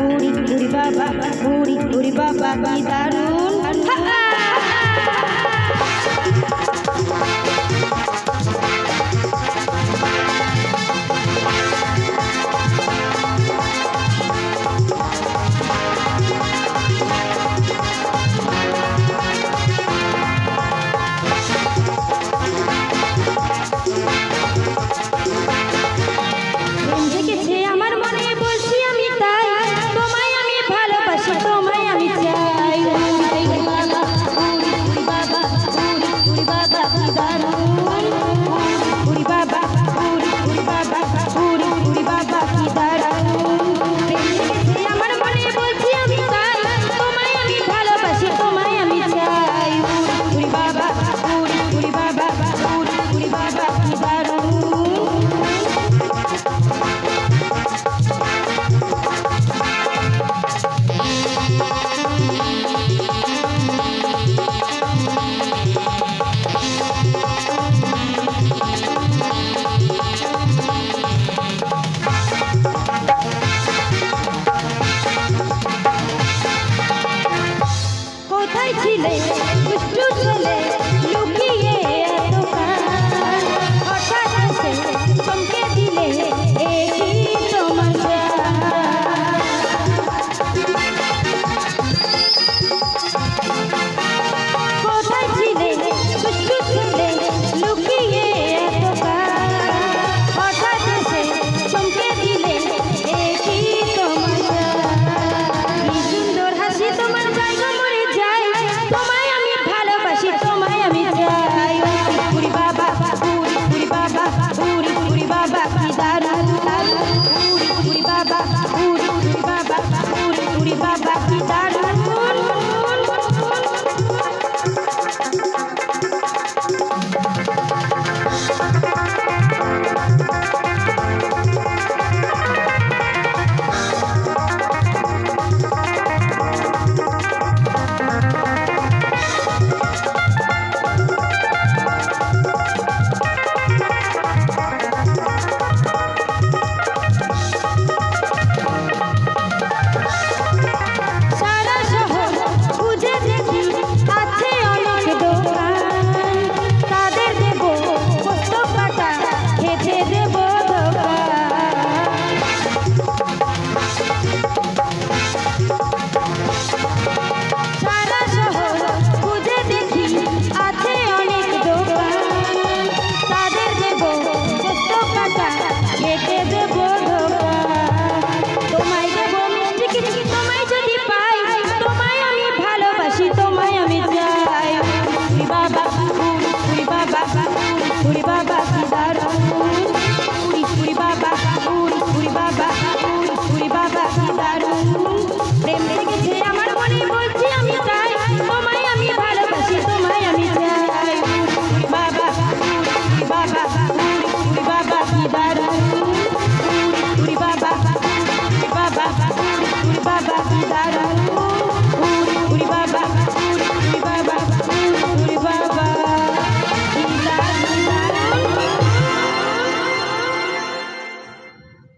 উড়ি উড়ি বাবা উড়ি উড়ি বাবা কি দারুণ। 哎 বাবা পুরি বাবা দাঁড়ান